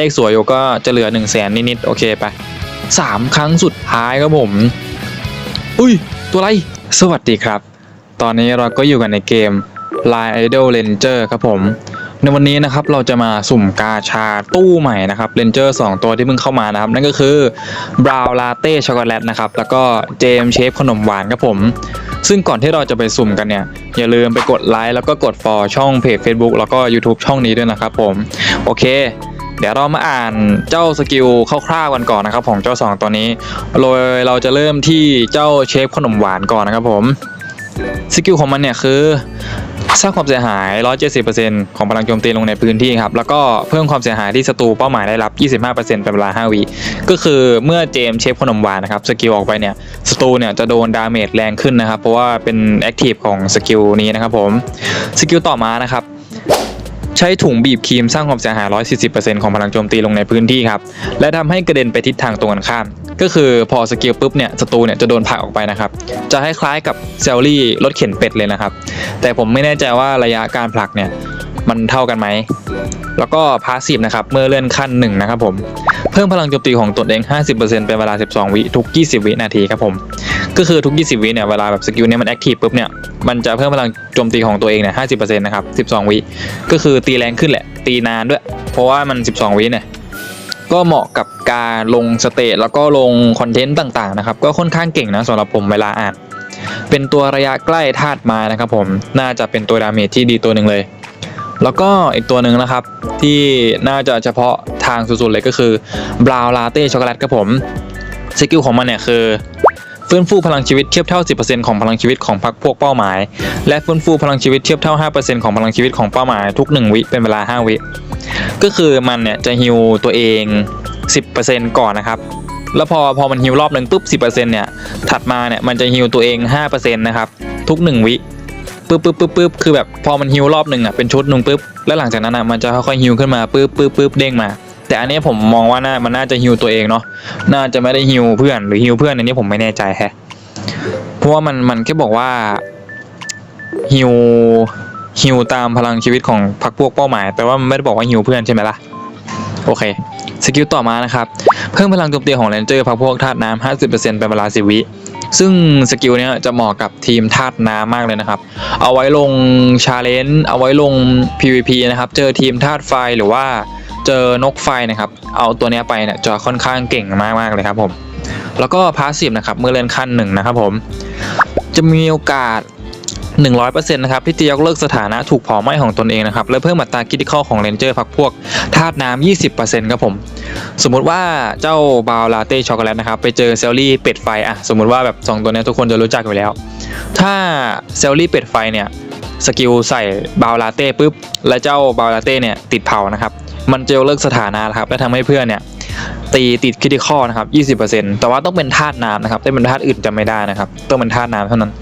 เลขสวยอยู่ก็จะเหลือ1นึ่งแสนนิดๆโอเคไปสามครั้งสุดท้ายครับผม อุ้ย ตัวอะไร สวัสดีครับ ตอนนี้เราก็อยู่กันในเกม Line Idol Ranger ครับผม ในวันนี้นะครับเราจะมาสุ่มกาชาตู้ใหม่นะครับ Ranger 2ตัวที่เพิ่งเข้ามานะครับ นั่นก็คือ Brown Latte Chocolate นะครับ แล้วก็ Jam Shape ขนมหวานครับผม ซึ่งก่อนที่เราจะไปสุ่มกันเนี่ย อย่าลืมไปกดไลค์แล้วก็กด follow ช่องเพจ Facebook แล้วก็ YouTube ช่องนี้ด้วยนะครับผม โอเค เดี๋ยวเรามาอ่านเจ้าสกิลคร่าวๆกันก่อนนะครับของเจ้า 2 ตัวนี้โดยเราจะเริ่มที่เจ้าเชฟขนมหวานก่อนนะครับผมสกิลของมันเนี่ยคือสร้างความเสียหาย 170%ของพลังโจมตีลงในพื้นที่ครับ แล้วก็เพิ่มความเสียหายที่ศัตรูเป้าหมายได้รับ 25%เป็นเวลา 5 วิก็คือเมื่อเจมเชฟขนมหวานนะครับ สกิลออกไปเนี่ย ศัตรูเนี่ยจะโดนดาเมจแรงขึ้นนะครับ เพราะว่าเป็นแอคทีฟของสกิลนี้นะครับผม สกิลต่อมานะครับ ใช้ถุงบีบครีมสร้างความเสียหาย 140%ของพลังโจมตีลงในพื้นที่ครับ และทำให้กระเด็นไปทิศทางตรงกันข้าม ก็คือพอสกิลปุ๊บเนี่ยศัตรูเนี่ยจะโดนผลักออกไปนะครับ จะคล้ายๆกับเซลลี่รถเข็นเป็ดเลยนะครับ แต่ผมไม่แน่ใจว่าระยะการผลักเนี่ยมันเท่ากันไหม แล้วก็พาสซีฟนะครับ เมื่อเลื่อนขั้นหนึ่งนะครับผม เพิ่มพลังโจมตีของตนเอง 50%เป็นเวลา 12 วิทุก 20 วินาทีครับผม ก็คือทุก 20 วิเนี่ยเวลาแบบสกิลเนี่ยมันแอคทีฟปุ๊บเนี่ยมันจะเพิ่มพลังโจมตีของตัวเองเนี่ย50%นะครับ 12 วิก็คือตีแรงขึ้นแหละ ตีนานด้วย เพราะว่ามัน 12 วิเนี่ยก็เหมาะกับการลงสเตจแล้วก็ลงคอนเทนต์ต่างๆนะครับ ก็ค่อนข้างเก่งนะสำหรับผมเวลาอ่าน เป็นตัวระยะใกล้ธาตุไม้นะครับผมน่าจะเป็นตัวดาเมจที่ดีตัวหนึ่งเลย แล้วก็อีกตัวหนึ่งนะครับ ที่น่าจะเฉพาะทางสุดๆเลยก็คือบราวลาเต้ช็อกโกแลตครับผมสกิลของมันเนี่ยคือฟื้นฟูพลังชีวิตเทียบเท่า 10%ของพลังชีวิตของพรรคพวกเป้าหมาย และฟื้นฟูพลังชีวิตเทียบเท่า 5%ของพลังชีวิตของเป้าหมายทุก 1 วิเป็นเวลา 5 วิ ก็คือมันเนี่ยจะฮิวตัวเอง 10%ก่อนนะครับ แล้วพอพอมันฮิวรอบหนึ่งปุ๊บ 10%เนี่ย ถัดมาเนี่ยมันจะฮิวตัวเอง 5%นะครับ ทุก 1 วิ ปึ๊บปึ๊บปึ๊บปึ๊บคือแบบพอมันฮิวรอบหนึ่งอะเป็นชุดหนึ่งปุ๊บแล้วหลังจากนั้นอะมันจะค่อยๆฮิวขึ้นมาปึ๊บปึ๊บปึ๊บเด้งมา แต่อันนี้ผมมองว่าน่ามันน่าจะฮิวตัวเองเนาะน่าจะไม่ได้ฮิวเพื่อนหรือฮิวเพื่อนอันนี้ผมไม่แน่ใจแฮะเพราะว่ามันมันแค่บอกว่าฮิวฮิวตามพลังชีวิตของพรรคพวกเป้าหมาย แต่ว่ามันไม่ได้บอกว่าฮิวเพื่อนใช่ไหมล่ะโอเคสกิลต่อมานะครับ เพิ่มพลังโจมตีของเรนเจอร์พรรคพวกธาตุน้ำ50%เป็นเวลา10วิ ซึ่งสกิลเนี้ยจะเหมาะกับทีมธาตุน้ำมากเลยนะครับ เอาไว้ลงชาเลนจ์เอาไว้ลง PVP นะครับ เจอทีมธาตุไฟหรือว่าเจอนกไฟนะครับ เอาตัวเนี้ยไปเนี่ยจะค่อนข้างเก่งมากมากเลยครับผม แล้วก็พาสซีฟนะครับเมื่อเล่นขั้นหนึ่งนะครับผม จะมีโอกาส 100%นะครับที่จะยกเลิกสถานะถูกเผาไหม้ของตนเองนะครับและเพิ่มอัตราคิดข้อของเรนเจอร์พักพวกธาตุน้ำ20%ครับผม สมมุติว่าเจ้าบาวลาเต้ช็อกโกแลตนะครับไปเจอเซลลี่เป็ดไฟอะสมมุติว่าแบบ2ตัวนี้ทุกคนจะรู้จักอยู่แล้ว ถ้าเซลลี่เป็ดไฟเนี่ยสกิลใส่บาวลาเต้ปุ๊บและเจ้าบาวลาเต้เนี่ยติดเผานะครับมันจะยกเลิกสถานะครับและทำให้เพื่อนเนี่ย ตีติดคิดข้อนะครับ 20%แต่ว่าต้องเป็นธาตุน้ำนะครับถ้าเป็นธาตุอื่นจะไม่ได้นะครับ ต้องเป็นธาตุน้ำเท่านั้น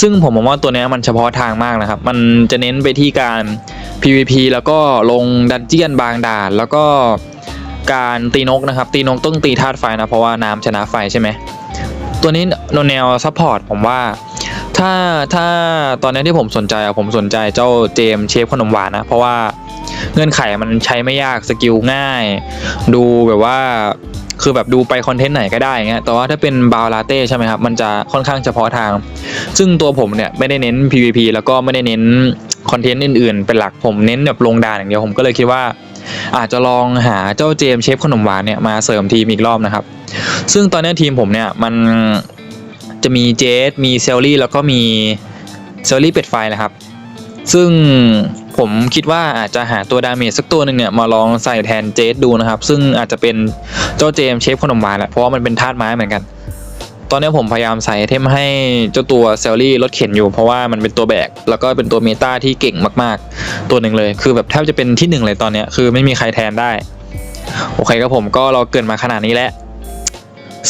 ซึ่งผมมองว่าตัวนี้มันเฉพาะทางมากนะครับ มันจะเน้นไปที่การ PVP แล้วก็ลงดันเจียนบางด่าน แล้วก็การตีนกนะครับ ตีนกต้องตีธาตุไฟนะเพราะว่าน้ำชนะไฟใช่ไหมตัวนี้โนแนวซัพพอร์ตผมว่าถ้าถ้าตอนนี้ที่ผมสนใจอะผมสนใจเจ้าเจมเชฟขนมหวานนะ เพราะว่า เงื่อนไขมันใช้ไม่ยากสกิลง่าย ดูแบบว่าคือแบบดูไปคอนเทนต์ไหนก็ได้เงี้ยแต่ว่าถ้าเป็นบาวลาเต้ใช่ไหมครับ มันจะค่อนข้างเฉพาะทาง ซึ่งตัวผมเนี่ยไม่ได้เน้น PVP แล้วก็ไม่ได้เน้นคอนเทนต์อื่นๆ เป็นหลักผมเน้นแบบลงดานอย่างเดียวผมก็เลยคิดว่า อาจจะลองหาเจ้าเจมเชฟขนมหวานเนี่ยมาเสริมทีมอีกรอบนะครับ ซึ่งตอนนี้ทีมผมเนี่ยมันจะมีเจสมีเซลลี่แล้วก็มีเซลลี่เป็ดไฟนะครับ ซึ่ง ผมคิดว่าอาจจะหาตัวดาเมจสักตัวหนึ่งเนี่ยมาลองใส่แทนเจสดูนะครับ ซึ่งอาจจะเป็นเจ้าเจมเชฟขนมหวานแหละเพราะว่ามันเป็นธาตุไม้เหมือนกัน ตอนนี้ผมพยายามใส่เทมให้เจ้าตัวเซลลี่รถเข็นอยู่ เพราะว่ามันเป็นตัวแบก แล้วก็เป็นตัวเมตาที่เก่งมากๆ ตัวหนึ่งเลย คือแบบแทบจะเป็นที่หนึ่งเลยตอนนี้คือไม่มีใครแทนได้ โอเคครับผมก็เราเกินมาขนาดนี้แล้ว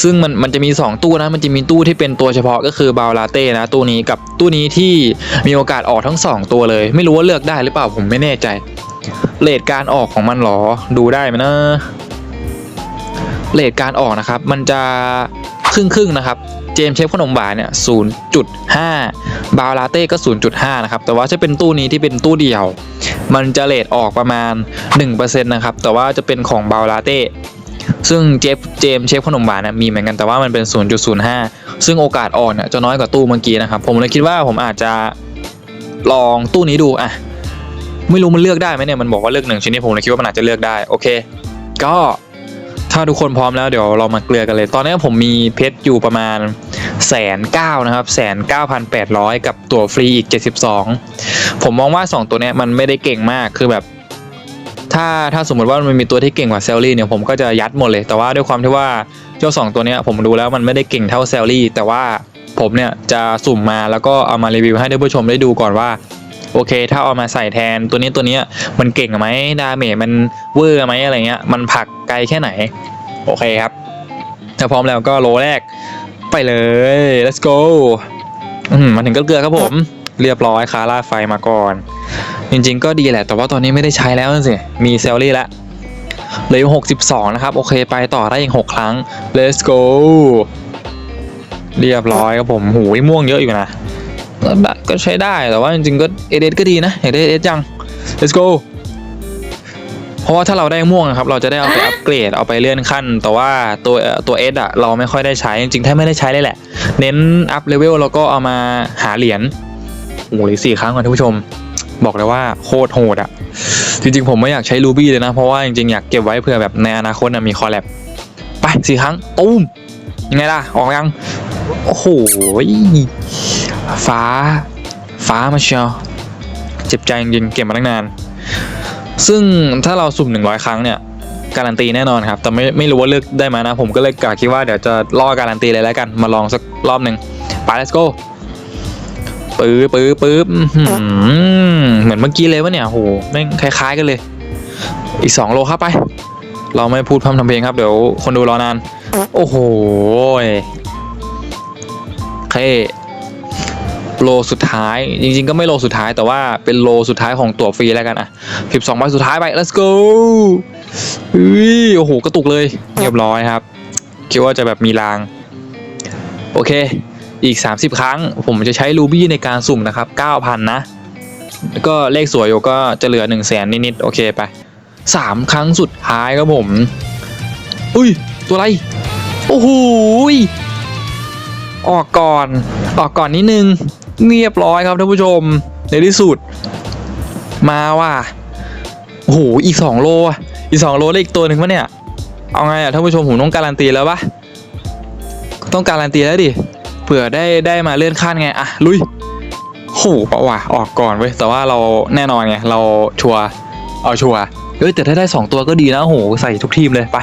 ซึ่งมันมันจะมี 2 ตู้นะมันจะมีตู้ที่เป็นตัวเฉพาะก็คือบาวลาเต้นะตู้นี้กับตู้นี้ที่มีโอกาสออกทั้ง 2 ตัวเลย ไม่รู้ว่าเลือกได้หรือเปล่าผมไม่แน่ใจเลทการออกของมันหรอดูได้ไหมนะเลทการออกนะครับ มันจะขรึ่งครึ่งนะครับเจมเชฟขนมหวานเนี่ย0.5 บาวลาเต้ก็ 0.5 นะครับ แต่ว่าจะเป็นตู้นี้ที่เป็นตู้เดียว มันจะเลทออกประมาณ 1%นะครับ แต่ว่าจะเป็นของบาวลาเต้ ซึ่งเจฟเจมเชฟขนมหวานนะมีเหมือนกันแต่ว่ามันเป็น 0.05 ซึ่งโอกาสออกเนี่ยจะน้อยกว่าตู้เมื่อกี้นะครับ ผมเลยคิดว่าผมอาจจะลองตู้นี้ดูอะไม่รู้มันเลือกได้ไหมเนี่ยมันบอกว่าเลือกหนึ่งชิ้นนี้ผมเลยคิดว่ามันอาจจะเลือกได้โอเค ก็ถ้าทุกคนพร้อมแล้วเดี๋ยวเรามาเกลือกันเลย ตอนนี้ผมมีเพชรอยู่ประมาณแสนเก้านะครับแสนเก้าพันแปดร้อยกับตัวฟรีอีก72ผมมองว่า2ตัวเนี้ยมันไม่ได้เก่งมากคือแบบ ถ้าถ้าสมมติว่ามันมีตัวที่เก่งกว่าเซลลี่เนี่ยผมก็จะยัดหมดเลย แต่ว่าด้วยความที่ว่าเจ้าสองตัวเนี้ยผมดูแล้วมันไม่ได้เก่งเท่าเซลลี่ แต่ว่าผมเนี่ยจะสุ่มมาแล้วก็เอามารีวิวให้ท่านผู้ชมได้ดูก่อนว่าโอเค ถ้าเอามาใส่แทนตัวนี้ตัวนี้มันเก่งไหมดาเมจมันเวอร์ไหมอะไรเงี้ยมันผักไกลแค่ไหน โอเคครับ ถ้าพร้อมแล้วก็โลแรกไปเลย let's go อืมมาถึงก็เกลือครับผม เรียบร้อยคาร่าไฟมาก่อน จริงๆก็ดีแหละ แต่ว่าตอนนี้ไม่ได้ใช้แล้วสิ มีเซลลี่แล้วเหลือหกสิบสองนะครับ โอเคไปต่อได้อีกหกครั้ง let's go เรียบร้อยครับผมหูยม่วงเยอะอยู่นะแบบก็ใช้ได้แต่ว่าจริงๆก็เอเดก็ดีนะอยากได้เอเดจัง let's go เพราะว่าถ้าเราได้ม่วงครับ เราจะได้เอาไปอัปเกรดเอาไปเลื่อนขั้น แต่ว่าตัวตัวเอสอะเราไม่ค่อยได้ใช้ จริงๆถ้าไม่ได้ใช้เลยแหละ เน้นอัพเลเวลแล้วก็เอามาหาเหรียญโอ้โหสี่ครั้งก่อนท่านผู้ชม บอกเลยว่าโคตรโหดอะจริงๆ ผมไม่อยากใช้รูบี้เลยนะ เพราะว่าจริงๆ อยากเก็บไว้เผื่อแบบในอนาคตมีคอลแลบไปสี่ครั้งตูมยังไงล่ะ ออกยัง โอ้โห ฟ้า ฟ้ามาเชียวเจ็บใจจริงเก็บมาตั้งนาน ซึ่งถ้าเราสุ่ม 100 ครั้งเนี่ย การันตีแน่นอนครับ แต่ไม่ไม่รู้ว่าเลือกได้ไหมนะ ผมก็เลยกะคิดว่าเดี๋ยวจะล่อการันตีเลยแล้วกันมาลองสักรอบหนึ่งไป let's go ปื้อปื้อปื้ออื้อหือเหมือนเมื่อกี้เลยวะเนี่ยโหแม่งคล้าย ๆ กันเลย อีก2โลครับไป เราไม่พูดพร่ำทำเพลงครับ เดี๋ยวคนดูรอนาน โอ้โหโอเคโลสุดท้าย จริง ๆ ก็ไม่โลสุดท้ายแต่ว่าเป็นโลสุดท้ายของตัวฟรีแล้วกันอะ12ใบสุดท้ายไป let's go อุ้ยโอ้โหกระตุกเลย เรียบร้อยครับ คิดว่าจะแบบมีราง โอเค อีก 30 ครั้ง ผมจะใช้รูบี้ในการสุ่มนะครับ 9,000 นะ แล้วก็เลขสวยอยู่ก็จะเหลือ 1 0 0 0 0แสนนิดๆ โอเคไป 3 ครั้งสุดท้ายครับผม อุ้ย ตัวอะไร โอ้โหออกก่อน ออกก่อนนิดนึง เรียบร้อยครับท่านผู้ชม ในที่สุด มาว่ะโอ้โหอีก 2 โล อีก 2 โลเลขตัวหนึ่งวะเนี่ย เอาไงอะท่านผู้ชมผมต้องการันตีแล้วปะต้องการันตีแล้วดิ เผื่อได้ได้มาเลื่อนขั้นไงอะลุยโหเปล่าวะออกก่อนเว้ยแต่ว่าเราแน่นอนไงเราชัวเอาชัวเฮ้ยแต่ถ้าได้2ตัวก็ดีนะโหใส่ทุกทีมเลยไป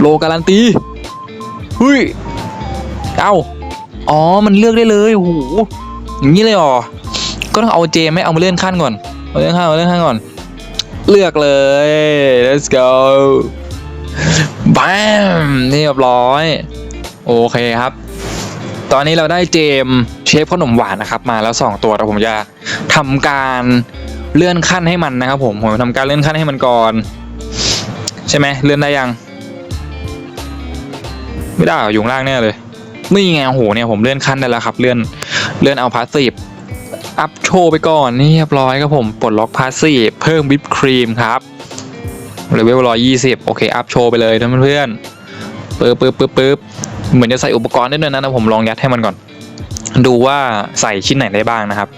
โลการันตีเฮ้ยเอ้าอ๋อมันเลือกได้เลยโอ้โหอย่างนี้เลยเหรอก็ต้องเอาเจไม่เอามาเลื่อนขั้นก่อนเอาเลื่อนขั้นเอาเลื่อนขั้นก่อน เลือกเลย let's go บามเรียบร้อย โอเคครับ ตอนนี้เราได้เจมเชฟขนมหวานนะครับ มาแล้ว 2 ตัวแต่ผมจะทำการเลื่อนขั้นให้มันนะครับ ผมผมทำการเลื่อนขั้นให้มันก่อน ใช่ไหมเลื่อนได้ยัง ไม่ได้หรออยู่ล่างแน่เลยนี่ไงโอ้โหเนี่ยผมเลื่อนขั้นได้แล้วครับ เลื่อนเลื่อนเอาพาสซีฟอัพโชว์ไปก่อนนี่เรียบร้อยครับผมปลดล็อกพาสซีฟเพิ่มวิปครีมครับเลเวลร้อยยี่สิบโอเคอัพโชว์ไปเลยนะเพื่อนๆปึ๊บปึ๊บปึ๊บปึ๊บ เหมือนจะใส่อุปกรณ์ได้ด้วยนะนะผมลองยัดให้มันก่อน ดูว่าใส่ชิ้นไหนได้บ้างนะครับ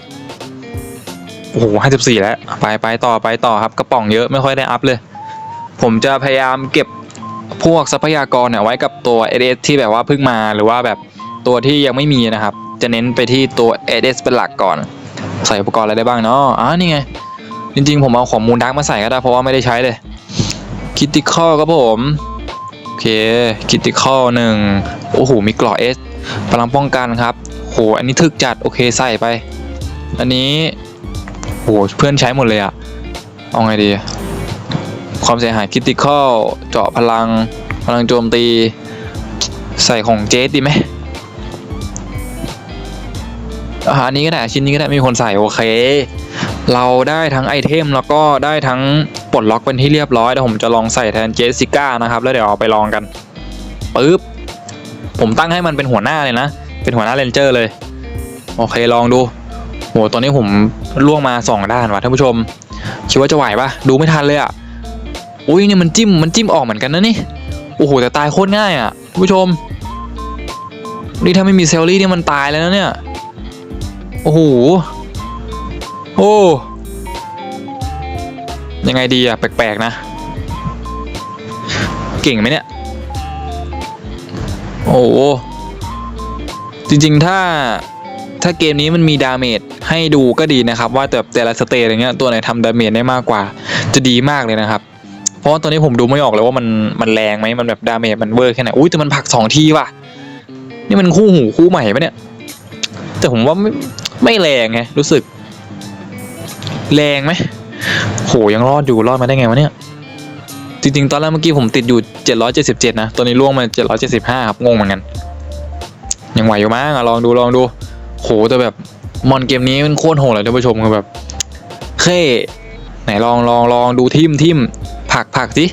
โอ้โหห้าสิบสี่แล้ว ไปไปต่อไปต่อครับกระป๋องเยอะไม่ค่อยได้อัพเลย ผมจะพยายามเก็บพวกทรัพยากรเนี่ยไว้กับตัว ADS ที่แบบว่าเพิ่งมาหรือว่าแบบตัวที่ยังไม่มีนะครับ จะเน้นไปที่ตัว ADS เป็นหลักก่อน ใส่อุปกรณ์อะไรได้บ้างเนาะอ๋อนี่ไง จริงๆ ผมเอาของมูลดักมาใส่ก็ได้เพราะว่าไม่ได้ใช้เลยคิติคอลครับผม เคคิติคอลหนึ่งโอ้โห มีกราะเอสพลังป้องกันครับโหอันนี้ถึกจัด โอเคใส่ไป อันนี้โหเพื่อนใช้หมดเลยอะเอาไงดี ความเสียหายคิติคอลเจาะพลังพลังโจมตีใส่ของเจสดีไหมอาอันนี้ก็ได้ชิ้นนี้ก็ได้มีคนใส่โอเค เราได้ทั้งไอเทมแล้วก็ได้ทั้ง ดล็อกเป็นที่เรียบร้อยเดี๋ยวผมจะลองใส่แทนเจสสิก้านะครับ แล้วเดี๋ยวเอาไปลองกันปึ๊บผมตั้งให้มันเป็นหัวหน้าเลยนะ เป็นหัวหน้าเรนเจอร์เลย โอเคลองดูโหตอนนี้ผมล่วงมาสองด้านว่ะท่านผู้ชม คิดว่าจะไหวปะดูไม่ทันเลยอะอุ้ยเนี่ยมันจิ้มมันจิ้มออกเหมือนกันนะนี่โอ้โหแต่ตายโคตรง่ายอะท่านผู้ชมนี่ถ้าไม่มีเซลลี่เนี่ยมันตายแล้วนะเนี่ยโอ้โหโอ้ ยังไงดีอะแปลกๆนะ เก่งไหมเนี่ย โอ้จริงๆถ้าถ้าเกมนี้มันมีดาเมจให้ดูก็ดีนะครับ ว่าแต่แต่ละสเตจอะไรเงี้ยตัวไหนทำดาเมจได้มากกว่า จะดีมากเลยนะครับ เพราะว่าตอนนี้ผมดูไม่ออกเลยว่ามันมันแรงไหมมันแบบดาเมจมันเวอร์แค่ไหนอุ้ยแต่มันผลักสองทีว่ะ นี่มันคู่หูคู่ใหม่ปะเนี่ย แต่ผมว่าไม่ไม่แรงไงรู้สึก แรงไหม โหยังรอดอยู่รอดมาได้ไงวะเนี่ย จริงๆ ตอนแรกเมื่อกี้ผมติดอยู่ 777 นะ ตอนนี้ล่วงมา 775 ครับงงเหมือนกัน ยังไหวอยู่มั้งอะลองดูลองดู โหแต่แบบมอนเกมนี้มันโคตรโหดเลยท่านผู้ชมคือแบบเท่ไหนลองลองลองดูทิมทิมผักผักสิ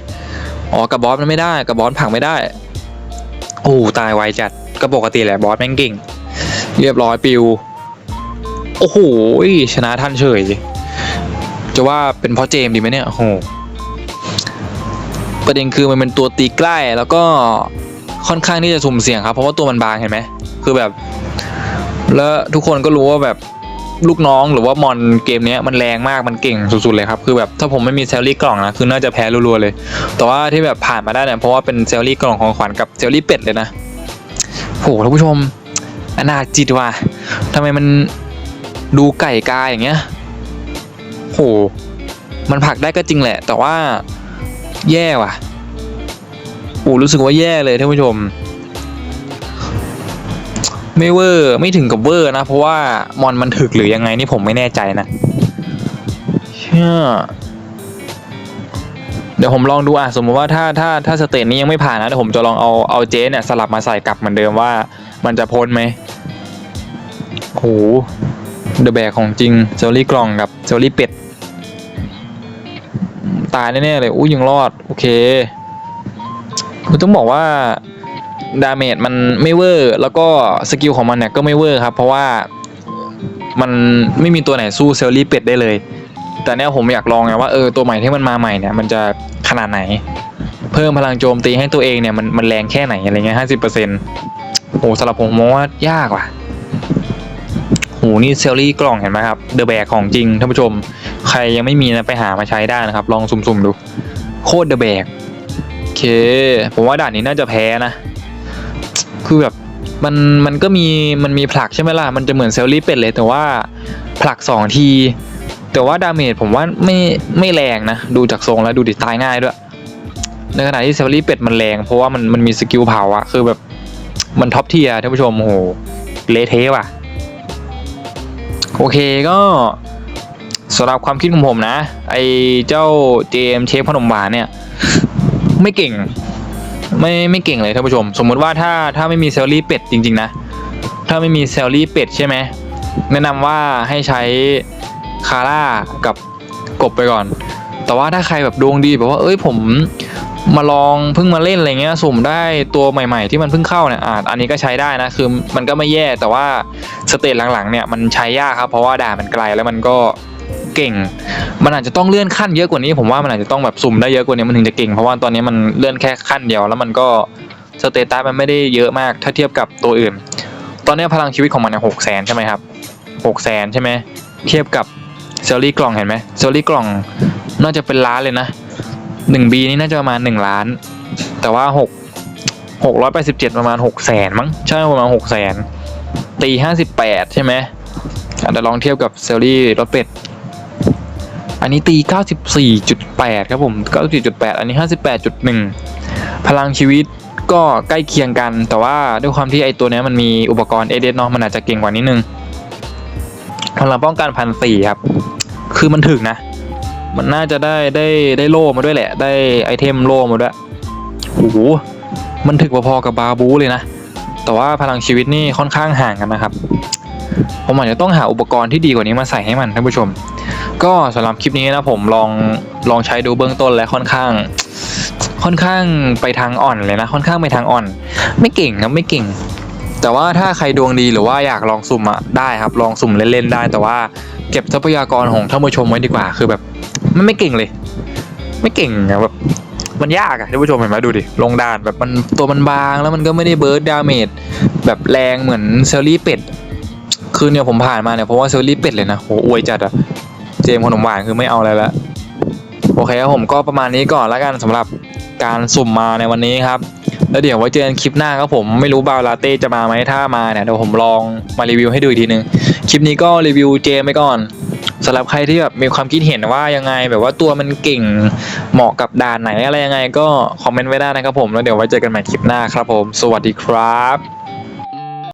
อ๋อกับบอสมันไม่ได้กับบอสผักไม่ได้โอ้ตายไวจัดก็ปกติแหละบอสแม่งเก่ง เรียบร้อยปิว โอ้โหชนะท่านเฉย จะว่าเป็นเพราะเจมดีไหมเนี่ยโอ้โหประเด็นคือมันเป็นตัวตีใกล้แล้วก็ค่อนข้างที่จะสุ่มเสี่ยงครับ เพราะว่าตัวมันบางเห็นไหมคือแบบ แล้วทุกคนก็รู้ว่าแบบลูกน้องหรือว่ามอนเกมนี้มันแรงมากมันเก่งสุดๆเลยครับคือแบบถ้าผมไม่มีเซลลี่กล่องนะคือน่าจะแพ้รัวๆเลย แต่ว่าที่แบบผ่านมาได้เนี่ยเพราะว่าเป็นเซลลี่กล่องของขวัญกับเซลลี่เป็ดเลยนะโหท่านผู้ชมอนาจจิตว่ะทำไมมันดูไก่กาอย่างเงี้ย โห มันผักได้ก็จริงแหละ แต่ว่าแย่ว่ะโอ้รู้สึกว่าแย่เลยท่านผู้ชม ไม่เวอร์ไม่ถึงกับเวอร์นะ เพราะว่ามอนมันถึกหรือยังไงนี่ผมไม่แน่ใจนะเชื่อเดี๋ยวผมลองดูอะสมมติว่าถ้าถ้าถ้าสเตจนี้ยังไม่ผ่านนะเดี๋ยวผมจะลองเอาเอาเจเนี่ยสลับมาใส่กลับเหมือนเดิมว่า มันจะพ้นไหมโห เดอะแบกของจริงเซลลี่กล่องกับเซลลี่เป็ด ตายแน่ๆเลยอุ้ยังรอด โอเคคือต้องบอกว่าดาเมจมันไม่เวอร์ แล้วก็สกิลของมันเนี่ยก็ไม่เวอร์ครับ เพราะว่ามันไม่มีตัวไหนสู้เซลลี่เป็ดได้เลย แต่เนี้ยผมอยากลองไงว่าเออตัวใหม่ที่มันมาใหม่เนี่ยมันจะขนาดไหน เพิ่มพลังโจมตีให้ตัวเองเนี่ยมันมันแรงแค่ไหนอะไรเงี้ยห้าสิบเปอร์เซ็นต์โหสำหรับผมมองว่ายากว่ะ หนี่เซลลี่กล่องเห็นไหมครับเดอะแบกของจริงท่านผู้ชม ใครยังไม่มีนะไปหามาใช้ได้นะครับ ลองสุ่มๆดู โคตรเดอะแบกโอเค ผมว่าด่านนี้น่าจะแพ้นะ คือแบบมันมันก็มีมันมีผลักใช่ไหมล่ะ มันจะเหมือนเซลลี่เป็ดเลย แต่ว่าผลักสองที แต่ว่าดาเมจผมว่าไม่ไม่แรงนะ ดูจากทรงแล้วดูดิตายง่ายด้วย ในขณะที่เซลลี่เป็ดมันแรง เพราะว่ามันมันมีสกิลเผาอะคือแบบมันท็อปเทียร์ท่านผู้ชมโอ้โหเละเทะว่ะ โอเคก็สำหรับความคิดของผมนะ ไอเจ้าเจมเชฟขนมหวานเนี่ย ไม่เก่ง ไม่ไม่เก่งเลยท่านผู้ชม สมมุติว่าถ้าถ้าไม่มีเซลลี่เป็ดจริง ๆ นะ ถ้าไม่มีเซลลี่เป็ดใช่ไหมแนะนำว่าให้ใช้คาร่ากับกบไปก่อน แต่ว่าถ้าใครแบบดวงดีแบบว่า เอ้ยผม มาลองเพิ่งมาเล่นอะไรเงี้ยสุ่มได้ตัวใหม่ ๆ ที่มันเพิ่งเข้าเนี่ยอ่าอันนี้ก็ใช้ได้นะคือมันก็ไม่แย่แต่ว่าสเตจหลังๆเนี่ยมันใช้ยากครับเพราะว่าด่ามันไกลแล้วมันก็เก่ง มันอาจจะต้องเลื่อนขั้นเยอะกว่านี้ ผมว่ามันอาจจะต้องแบบสุ่มได้เยอะกว่านี้มันถึงจะเก่งเพราะว่าตอนนี้มันเลื่อนแค่ขั้นเดียวแล้วมันก็สเตตัสมันไม่ได้เยอะมากถ้าเทียบกับตัวอื่น ตอนนี้พลังชีวิตของมันเนี่ยหกแสนใช่ไหมครับหกแสนใช่ไหมเทียบกับเซลลี่กล่องเห็นไหมเซลลี่กล่องน่าจะเป็นล้านเลยนะ หนึ่งบีนี่น่าจะประมาณหนึ่งล้าน แต่ว่าหกหกร้อยแปดสิบเจ็ดประมาณหกแสนมั้งใช่ประมาณหกแสนตีห้าสิบแปดใช่ไหมอะเดี๋ยวลองเทียบกับเซลลี่รถเป็ด อันนี้ตี 94.8 ครับผม 94.8 อันนี้ 58.1 พลังชีวิตก็ใกล้เคียงกัน แต่ว่าด้วยความที่ไอตัวนี้มันมีอุปกรณ์เอเดเนาะมันอาจจะเก่งกว่านิดนึงพลังป้องกันพันสี่ครับ คือมันถึกนะ มันน่าจะได้ได้ได้โล่มาด้วยแหละ ได้ไอเทมโล่มาด้วยโอ้โหมันถึกพอๆกับบาบูเลยนะ แต่ว่าพลังชีวิตนี่ค่อนข้างห่างกันนะครับ ผมอาจจะต้องหาอุปกรณ์ที่ดีกว่านี้มาใส่ให้มันท่านผู้ชม ก็สำหรับคลิปนี้นะผมลองลองใช้ดูเบื้องต้นและค่อนข้าง ค่อนข้างไปทางอ่อนเลยนะ ค่อนข้างไปทางอ่อน ไม่เก่งครับไม่เก่ง แต่ว่าถ้าใครดวงดีหรือว่าอยากลองสุ่มอะได้ครับ ลองสุ่มเล่นๆได้ แต่ว่าเก็บทรัพยากรของท่านผู้ชมไว้ดีกว่า คือแบบ มันไม่เก่งเลย ไม่เก่งอะแบบมันยากอะท่านผู้ชมเห็นไหมดูดิลงด่านแบบมันตัวมันบางแล้วมันก็ไม่ได้เบิร์ดดาเมจแบบแรงเหมือนเซลลี่เป็ดคือเนี่ยผมผ่านมาเนี่ยเพราะว่าเซลลี่เป็ดเลยนะโหอวยจัดอะเจมขนมหวานคือไม่เอาอะไรละโอเคครับผมก็ประมาณนี้ก่อนแล้วกันสำหรับการสุ่มมาในวันนี้ครับ แล้วเดี๋ยวไว้เจอกันคลิปหน้าครับผมไม่รู้บาวลาเต้จะมาไหมถ้ามาเนี่ยเดี๋ยวผมลองมารีวิวให้ดูอีกทีนึงคลิปนี้ก็รีวิวเจมไปก่อน สำหรับใครที่แบบมีความคิดเห็นว่ายังไง แบบว่าตัวมันเก่งเหมาะกับด่านไหนอะไรยังไง ก็คอมเมนต์ไว้ได้นะครับผมแล้วเดี๋ยวไว้เจอกันใหม่คลิปหน้าครับผม สวัสดีครับ